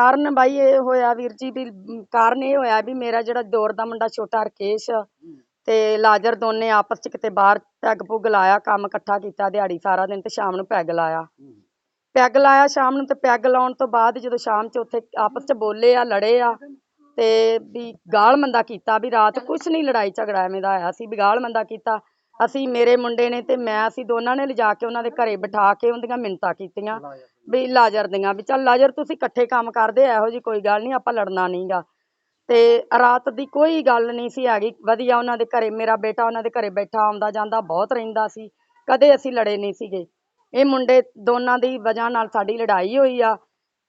ਕਾਰਨ ਬਾਈ ਇਹ ਹੋਇਆ ਵੀਰ ਜੀ ਵੀ ਕਾਰਨ ਇਹ ਹੋਇਆ ਵੀ ਮੇਰਾ ਜਿਹੜਾ ਦੌਰ ਦਾ ਮੁੰਡਾ ਛੋਟਾ ਰਕੇਸ਼ ਤੇ ਲਾਜਰ ਦੋਨੇ ਆਪਸ ਚ ਕਿਤੇ ਬਾਹਰ ਪੈਗ ਪੁੱਗ ਲਾਇਆ ਕੰਮ ਇਕੱਠਾ ਕੀਤਾ ਦਿਹਾੜੀ ਸਾਰਾ ਦਿਨ ਤੇ ਸ਼ਾਮ ਨੂੰ ਪੈਗ ਲਾਇਆ। ਪੈਗ ਲਾਇਆ ਸ਼ਾਮ ਨੂੰ ਤੇ ਪੈਗ ਲਾਉਣ ਤੋਂ ਬਾਅਦ ਜਦੋਂ ਸ਼ਾਮ ਚ ਉੱਥੇ ਆਪਸ ਚ ਬੋਲੇ ਆ ਲੜੇ ਆ ਤੇ ਵੀ ਗਾਲ ਮੰਦਾ ਕੀਤਾ ਵੀ ਰਾਤ ਕੁਛ ਨਹੀਂ ਲੜਾਈ ਝਗੜਾ ਐਵੇਂ ਦਾ ਆਇਆ ਸੀ ਵੀ ਗਾਲ ਮੰਦਾ ਕੀਤਾ। ਅਸੀਂ ਮੇਰੇ ਮੁੰਡੇ ਨੇ ਤੇ ਮੈਂ ਅਸੀਂ ਦੋਨਾਂ ਨੇ ਲਿਜਾ ਕੇ ਉਹਨਾਂ ਦੇ ਘਰੇ ਬਿਠਾ ਕੇ ਉਹਦੀਆਂ ਮਿੰਨਤਾਂ ਕੀਤੀਆਂ। ਵੀ ਲਾਜਰ ਦੀਆਂ ਵੀ ਚੱਲ ਲਾਜਰ ਤੁਸੀਂ ਇਕੱਠੇ ਕੰਮ ਕਰਦੇ ਆ, ਇਹੋ ਜੀ ਕੋਈ ਗੱਲ ਨਹੀਂ ਆਪਾਂ ਲੜਨਾ ਨਹੀਂਗਾ। ਤੇ ਰਾਤ ਦੀ ਕੋਈ ਗੱਲ ਨਹੀਂ ਸੀ ਹੈਗੀ ਵਧੀਆ ਉਹਨਾਂ ਦੇ ਘਰੇ ਮੇਰਾ ਬੇਟਾ ਉਹਨਾਂ ਦੇ ਘਰੇ ਬੈਠਾ ਆਉਂਦਾ ਜਾਂਦਾ ਬਹੁਤ ਰਹਿੰਦਾ ਸੀ ਕਦੇ ਅਸੀਂ ਲੜੇ ਨਹੀਂ ਸੀਗੇ। ਇਹ ਮੁੰਡੇ ਦੋਨਾਂ ਦੀ ਵਜ੍ਹਾ ਨਾਲ ਸਾਡੀ ਲੜਾਈ ਹੋਈ ਆ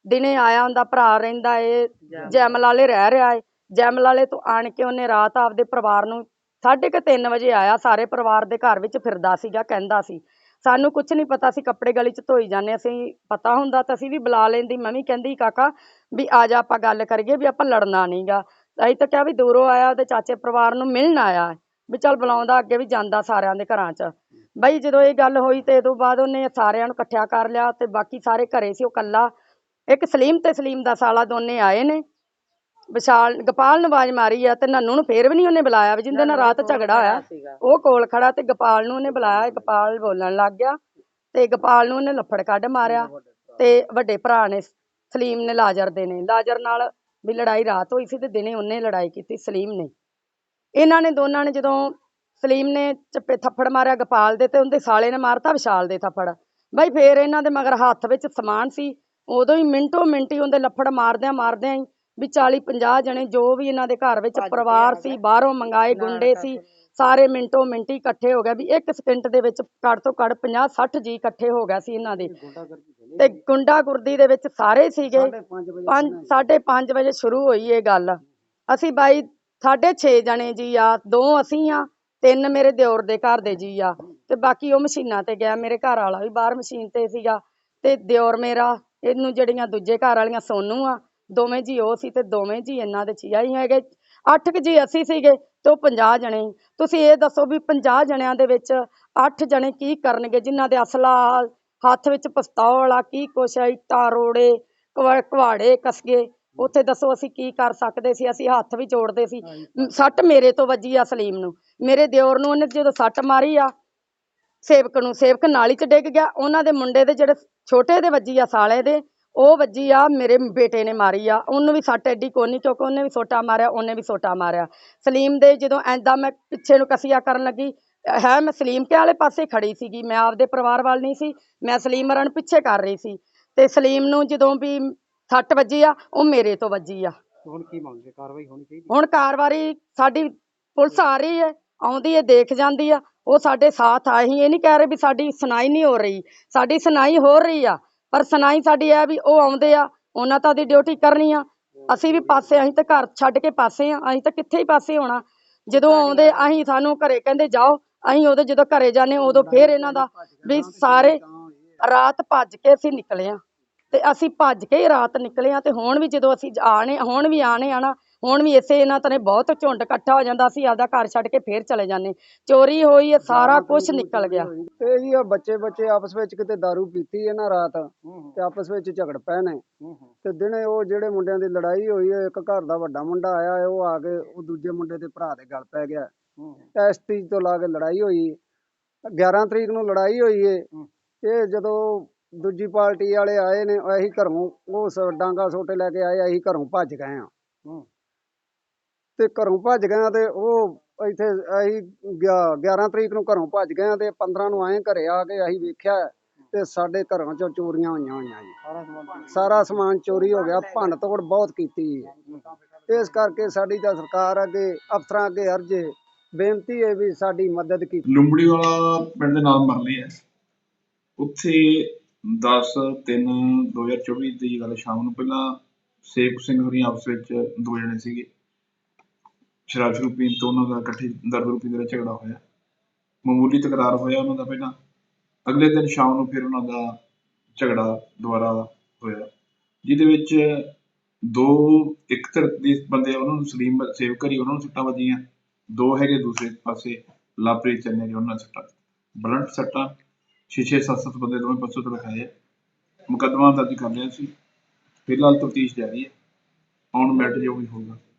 ਦਿਨੇ ਆਇਆ ਹੁੰਦਾ ਭਰਾ ਰਹਿੰਦਾ ਏ ਜੈਮਲ ਵਾਲੇ ਰਹਿ ਰਿਹਾ ਏ ਜੈਮਲ ਵਾਲੇ ਤੋਂ ਆਣ ਕੇ ਉਹਨੇ ਰਾਤ ਆਪਦੇ ਪਰਿਵਾਰ ਨੂੰ ਸਾਢੇ ਕੁ ਤਿੰਨ ਵਜੇ ਆਇਆ ਸਾਰੇ ਪਰਿਵਾਰ ਦੇ ਘਰ ਵਿੱਚ ਫਿਰਦਾ ਸੀਗਾ ਕਹਿੰਦਾ ਸੀ ਸਾਨੂੰ ਕੁਝ ਨਹੀਂ ਪਤਾ ਸੀ ਕੱਪੜੇ ਗਲੀ 'ਚ ਧੋਈ ਜਾਂਦੇ ਅਸੀਂ ਪਤਾ ਹੁੰਦਾ ਤਾਂ ਅਸੀਂ ਵੀ ਬੁਲਾ ਲੈਂਦੀ, ਮੈਂ ਵੀ ਕਹਿੰਦੀ, ਕਾਕਾ, ਵੀ ਆ ਜਾ ਆਪਾਂ ਗੱਲ ਕਰੀਏ ਵੀ ਆਪਾਂ ਲੜਨਾ ਨਹੀਂਗਾ ਅਸੀਂ ਤਾਂ ਕਿਹਾ ਵੀ ਦੂਰੋਂ ਆਇਆ ਉਹਦੇ ਚਾਚੇ ਪਰਿਵਾਰ ਨੂੰ ਮਿਲਣ ਆਇਆ, ਵੀ ਚੱਲ ਬੁਲਾਉਂਦਾ ਅੱਗੇ ਵੀ ਜਾਂਦਾ ਸਾਰਿਆਂ ਦੇ ਘਰਾਂ 'ਚ। ਬਈ ਜਦੋਂ ਇਹ ਗੱਲ ਹੋਈ ਤੇ ਇਹ ਤੋਂ ਬਾਅਦ ਉਹਨੇ ਸਾਰਿਆਂ ਨੂੰ ਇਕੱਠਿਆ ਕਰ ਲਿਆ ਤੇ ਬਾਕੀ ਸਾਰੇ ਘਰੇ ਸੀ ਉਹ ਕੱਲਾ ਇੱਕ ਸਲੀਮ ਤੇ ਸਲੀਮ ਦਾ ਸਾਲਾ ਦੋਨੇ ਆਏ ਨੇ। ਵਿਸ਼ਾਲ ਗੋਪਾਲ ਨੂੰ ਆਵਾਜ਼ ਮਾਰੀ ਆ ਤੇ ਨੰਨੂ ਨੂੰ ਫੇਰ ਵੀ ਨਹੀਂ ਉਹਨੇ ਬੁਲਾਇਆ ਵੀ ਜਿੰਦੇ ਨਾਲ ਰਾਤ ਝਗੜਾ ਹੋਇਆ ਉਹ ਕੋਲ ਖੜਾ ਤੇ ਗੋਪਾਲ ਨੂੰ ਉਹਨੇ ਬੁਲਾਇਆ ਗੋਪਾਲ ਬੋਲਣ ਲੱਗ ਗਿਆ ਤੇ ਗੋਪਾਲ ਨੂੰ ਉਹਨੇ ਲੱਫੜ ਕੱਢ ਮਾਰਿਆ ਤੇ ਵੱਡੇ ਭਰਾ ਨੇ ਸਲੀਮ ਨੇ ਲਾਜਰ ਦੇ ਨੇ। ਲਾਜਰ ਨਾਲ ਵੀ ਲੜਾਈ ਰਾਤ ਹੋਈ ਸੀ ਤੇ ਦਿਨੇ ਉਹਨੇ ਲੜਾਈ ਕੀਤੀ ਸਲੀਮ ਨੇ। ਇਹਨਾਂ ਨੇ ਦੋਨਾਂ ਨੇ ਜਦੋਂ ਸਲੀਮ ਨੇ ਚੱਪੇ ਥੱਪੜ ਮਾਰਿਆ ਗੋਪਾਲ ਦੇ ਤੇ ਉਹਦੇ ਸਾਲੇ ਨੇ ਮਾਰਤਾ ਵਿਸ਼ਾਲ ਦੇ ਥੱਪੜ ਬਈ ਫੇਰ ਇਹਨਾਂ ਦੇ ਮਗਰ ਹੱਥ ਵਿੱਚ ਸਮਾਨ ਸੀ। ਉਦੋਂ ਹੀ ਮਿੰਟੋ ਮਿੰਟੀ ਉਹਦੇ ਲੱਫੜ ਮਾਰਦਿਆਂ ਮਾਰਦਿਆਂ ਹੀ ਵੀ 40 50 ਜਣੇ ਜੋ ਵੀ ਇਹਨਾਂ ਦੇ ਘਰ ਵਿੱਚ ਪਰਿਵਾਰ ਸੀ ਬਾਹਰੋਂ ਮੰਗਾਏ ਗੁੰਡੇ ਸੀ ਸਾਰੇ ਮਿੰਟੋ ਮਿੰਟੀ ਇਕੱਠੇ ਹੋ ਗਏ ਵੀ ਇੱਕ ਸਕਿੰਟ ਦੇ ਵਿੱਚ ਘੱਟ ਤੋਂ ਘੱਟ 50 60 ਜੀ ਇਕੱਠੇ ਹੋ ਗਏ ਸੀ ਇਹਨਾਂ ਦੇ। ਤੇ ਗੁੰਡਾਗੁਰਦੀ ਦੇ ਵਿੱਚ ਸਾਰੇ ਸੀਗੇ। ਪੰਜ ਸਾਢੇ ਪੰਜ ਵਜੇ ਸ਼ੁਰੂ ਹੋਈ ਇਹ ਗੱਲ। ਅਸੀਂ ਬਾਈ ਸਾਢੇ 6 ਜਣੇ ਜੀ ਆ ਦੋ ਅਸੀਂ ਆ ਤਿੰਨ ਮੇਰੇ ਦਿਓਰ ਦੇ ਘਰ ਦੇ ਜੀ ਆ। ਤੇ ਬਾਕੀ ਉਹ ਮਸ਼ੀਨਾਂ ਤੇ ਗਿਆ ਮੇਰੇ ਘਰ ਵਾਲਾ ਵੀ ਬਾਹਰ ਮਸ਼ੀਨ ਤੇ ਸੀਗਾ। ਤੇ ਦਿਓਰ ਮੇਰਾ ਇਹਨੂੰ ਜਿਹੜੀਆਂ ਦੂਜੇ ਘਰ ਵਾਲੀਆਂ ਸੋਨੂ ਆ ਦੋਵੇਂ ਜੀ ਉਹ ਸੀ ਤੇ ਦੋਵੇਂ ਜੀ ਇਹਨਾਂ ਦੇ ਚੀਆ ਹੀ ਹੈਗੇ। ਅੱਠ ਕੁ ਜੀ ਅਸੀਂ ਸੀਗੇ ਤੇ ਉਹ 50 ਜਣੇ। ਤੁਸੀਂ ਇਹ ਦੱਸੋ ਵੀ 50 ਜਣਿਆਂ ਦੇ ਵਿੱਚ ਅੱਠ ਜਣੇ ਕੀ ਕਰਨਗੇ? ਜਿਨ੍ਹਾਂ ਦੇ ਅਸਲਾ ਹੱਥ ਵਿੱਚ ਪਿਸਤੌਲ ਆ ਕੀ ਕੁਛ ਆ ਇੱਟਾਂ ਰੋੜੇ ਕੁਹਾੜੇ ਕਸਗੇ। ਉੱਥੇ ਦੱਸੋ ਅਸੀਂ ਕੀ ਕਰ ਸਕਦੇ ਸੀ? ਅਸੀਂ ਹੱਥ ਵੀ ਜੋੜਦੇ ਸੀ। ਸੱਟ ਮੇਰੇ ਤੋਂ ਵੱਜੀ ਆ ਸਲੀਮ ਨੂੰ। ਮੇਰੇ ਦਿਓਰ ਨੂੰ ਉਹਨੇ ਜਦੋਂ ਸੱਟ ਮਾਰੀ ਆ ਸੇਵਕ ਨੂੰ ਸੇਵਕ ਨਾਲੀ 'ਚ ਡਿੱਗ ਗਿਆ। ਉਹਨਾਂ ਦੇ ਮੁੰਡੇ ਦੇ ਜਿਹੜੇ ਛੋਟੇ ਦੇ ਵੱਜੀ ਆ ਸਾਲੇ ਦੇ ਉਹ ਵੱਜੀ ਆ ਮੇਰੇ ਬੇਟੇ ਨੇ ਮਾਰੀ ਆ। ਉਹਨੂੰ ਵੀ ਸੱਟ ਐਡੀ ਕੋਨੀ ਕਿਉਂਕਿ ਉਹਨੇ ਵੀ ਸੋਟਾ ਮਾਰਿਆ ਉਹਨੇ ਵੀ ਸੋਟਾ ਮਾਰਿਆ। ਸਲੀਮ ਦੇ ਜਦੋਂ ਐਂਦਾ ਮੈਂ ਪਿੱਛੇ ਨੂੰ ਕਸੀਆ ਕਰਨ ਲੱਗੀ ਹੈ ਮੈਂ ਸਲੀਮ ਕੇ ਵਾਲੇ ਪਾਸੇ ਖੜੀ ਸੀਗੀ? ਮੈਂ ਆਪਦੇ ਪਰਿਵਾਰ ਵੱਲ ਨਹੀਂ ਸੀ ਮੈਂ ਸਲੀਮ ਮਰਨ ਪਿੱਛੇ ਕਰ ਰਹੀ ਸੀ। ਤੇ ਸਲੀਮ ਨੂੰ ਜਦੋਂ ਵੀ ਸੱਟ ਵੱਜੀ ਆ ਉਹ ਮੇਰੇ ਤੋਂ ਵੱਜੀ ਆ। ਹੁਣ ਕੀ ਮੰਗਦੇ? ਕਾਰਵਾਈ ਹੋਣੀ ਚਾਹੀਦੀ? ਹੁਣ ਕਾਰਵਾਈ ਸਾਡੀ ਪੁਲਿਸ ਆ ਰਹੀ ਹੈ ਆਉਂਦੀ ਹੈ ਦੇਖ ਜਾਂਦੀ ਆ। ਉਹ ਸਾਡੇ ਸਾਥ ਆਏ ਹੀ ਇਹ ਨਹੀਂ ਕਹਿ ਰਹੇ ਵੀ ਸਾਡੀ ਸੁਣਾਈ ਨਹੀਂ ਹੋ ਰਹੀ। ਸਾਡੀ ਸੁਣਾਈ ਹੋ ਰਹੀ ਆ। ਪਰ ਸੁਣਾਈ ਸਾਡੀ ਇਹ ਵੀ ਉਹ ਆਉਂਦੇ ਆ, ਉਹਨਾਂ ਤਾਂ ਦੀ ਡਿਊਟੀ ਕਰਨੀ ਆ। ਅਸੀਂ ਵੀ ਪਾਸੇ, ਅਸੀਂ ਤਾਂ ਘਰ ਛੱਡ ਕੇ ਪਾਸੇ ਆ, ਅਸੀਂ ਤਾਂ ਕਿੱਥੇ ਹੀ ਪਾਸੇ ਹੋਣਾ। ਜਦੋਂ ਆਉਂਦੇ, ਅਸੀਂ ਸਾਨੂੰ ਘਰੇ ਕਹਿੰਦੇ, ਜਾਓ। ਅਸੀਂ ਉਦੋਂ ਜਦੋਂ ਘਰੇ ਜਾਂਦੇ ਉਦੋਂ ਫੇਰ ਇਹਨਾਂ ਦਾ ਵੀ ਸਾਰੇ ਰਾਤ ਭੱਜ ਕੇ ਅਸੀਂ ਨਿਕਲੇ ਆ। ਤੇ ਅਸੀਂ ਭੱਜ ਕੇ ਹੀ ਰਾਤ ਨਿਕਲੇ ਆ, ਤੇ ਹੁਣ ਵੀ ਜਦੋਂ ਅਸੀਂ ਆਣੇ ਹੁਣ ਵੀ ਆਣੇ ਆਣਾ ਹੁਣ ਵੀ ਇਸੇ ਇਹਨਾਂ ਤਰ੍ਹਾਂ ਬਹੁਤ ਝੁੰਡ ਇਕੱਠਾ ਹੋ ਜਾਂਦਾ ਅਸੀਂ ਆਪਦਾ ਘਰ ਛੱਡ ਕੇ ਫੇਰ ਚਲੇ ਜਾਂਦੇ। ਚੋਰੀ ਹੋਈ ਹੈ ਸਾਰਾ ਕੁਝ ਨਿਕਲ ਗਿਆ। ਇਹ ਜੀ ਆ ਬੱਚੇ ਬੱਚੇ ਆਪਸ ਵਿੱਚ ਕਿਤੇ दारू ਪੀਤੀ ਹੈ ਨਾ ਰਾਤ ਤੇ ਆਪਸ ਵਿੱਚ ਝਗੜ ਪਏ ਨੇ। ਤੇ ਦਿਨੇ ਉਹ ਜਿਹੜੇ ਮੁੰਡਿਆਂ ਦੀ ਲੜਾਈ ਹੋਈ ਹੈ ਇੱਕ ਘਰ ਦਾ ਵੱਡਾ ਮੁੰਡਾ ਆਇਆ ਉਹ ਆ ਕੇ ਉਹ ਦੂਜੇ ਮੁੰਡੇ ਦੇ ਭਰਾ ਦੇ ਗਲ ਪੈ ਗਿਆ। ਇਸ ਤੀਜ ਤੋਂ ਲਾ ਕੇ ਲੜਾਈ ਹੋਈ 11 ਤਰੀਕ ਨੂੰ ਲੜਾਈ ਹੋਈ ਏ ਇਹ ਜਦੋਂ ਦੂਜੀ ਪਾਰਟੀ ਵਾਲੇ ਆਏ ਨੇ ਅਸੀਂ ਘਰੋਂ ਉਹ ਸ- ਡਾਂਗਾ ਸੋਟੇ ਲੈ ਕੇ ਆਏ ਅਸੀਂ ਘਰੋਂ ਭੱਜ ਗਏ ਆ। ਤੇ ਘਰੋਂ ਭੱਜ ਗਏ ਆ ਤੇ ਉਹ ਇੱਥੇ ਅਸੀਂ ਗਿਆ- 11 ਤਰੀਕ ਨੂੰ ਘਰੋਂ ਭੱਜ ਗਏ ਆ ਤੇ 15 ਨੂੰ ਆਏ ਘਰੇ ਆ ਕੇ ਅਸੀਂ ਵੇਖਿਆ ਤੇ ਸਾਡੇ ਘਰਾਂ ਚੋਂ ਚੋਰੀਆਂ ਹੋਈਆਂ ਹੋਈਆਂ ਜੀ। ਸਾਰਾ ਸਮਾਨ ਸਾਰਾ ਸਮਾਨ ਚੋਰੀ ਹੋ ਗਿਆ ਭੰਨ ਤੋੜ ਬਹੁਤ ਕੀਤੀ। ਇਸ ਕਰਕੇ ਸਾਡੀ ਤਾਂ ਸਰਕਾਰ ਅੱਗੇ ਅਫਸਰਾਂ ਅੱਗੇ ਅਰਜ਼ ਹੈ ਬੇਨਤੀ ਹੈ ਵੀ ਸਾਡੀ ਮਦਦ ਕੀਤੀ। ਲੁੰਬੜੀ ਵਾਲਾ ਪਿੰਡ ਦੇ ਨਾਲ ਮਰਲੀ ਹੈ। ਉੱਥੇ 10 3 2024 ਦੀ ਗੱਲ ਸ਼ਾਮ ਨੂੰ ਪਹਿਲਾਂ ਸੇਵਕ ਸਿੰਘ ਹੋਰੀ ਆਪਸ ਵਿੱਚ ਦੋ ਜਣੇ ਸੀਗੇ। ਸ਼ਰਾਬ ਸ਼ੁਰੂ ਪੀਣ ਤੋਂ ਉਹਨਾਂ ਦਾ ਇਕੱਠੇ ਦਾਰੂ ਪੀਣ ਦਾ ਝਗੜਾ ਹੋਇਆ। ਮਾਮੂਲੀ ਤਕਰਾਰ ਹੋਇਆ ਉਹਨਾਂ ਦਾ ਪਹਿਲਾਂ। ਅਗਲੇ ਦਿਨ ਸ਼ਾਮ ਨੂੰ ਫਿਰ ਉਹਨਾਂ ਦਾ ਝਗੜਾ ਦੁਬਾਰਾ ਹੋਇਆ। ਜਿਹਦੇ ਵਿੱਚ ਦੋ ਇੱਕ ਧਿਰ ਦੇ ਬੰਦੇ ਉਹਨਾਂ ਨੂੰ ਸਲੀਮ ਸੇਵ ਕਰੀ, ਉਹਨਾਂ ਨੂੰ ਸੱਟਾਂ ਵੱਜੀਆਂ। ਦੋ ਹੈਗੇ ਦੂਸਰੇ ਪਾਸੇ ਲਾਪਰੀ ਚੰਨੇ ਨੇ ਉਹਨਾਂ ਨੂੰ ਸੱਟਾਂ। ਬਲੰਟ ਸੱਟਾਂ, ਛੇ ਛੇ, ਸੱਤ ਸੱਤ ਬੰਦੇ ਦੋਵੇਂ ਪਾਸੋਂ ਤੋਂ ਲਿਖਾਏ ਮੁਕੱਦਮਾ ਦਰਜ ਕਰ ਲਿਆ ਸੀ। ਫਿਲਹਾਲ ਤਫਤੀਸ਼ ਜਾਰੀ ਹੈ। ਔਨ ਮੈਰਿਟ ਜੋ ਵੀ ਹੋਊਗਾ।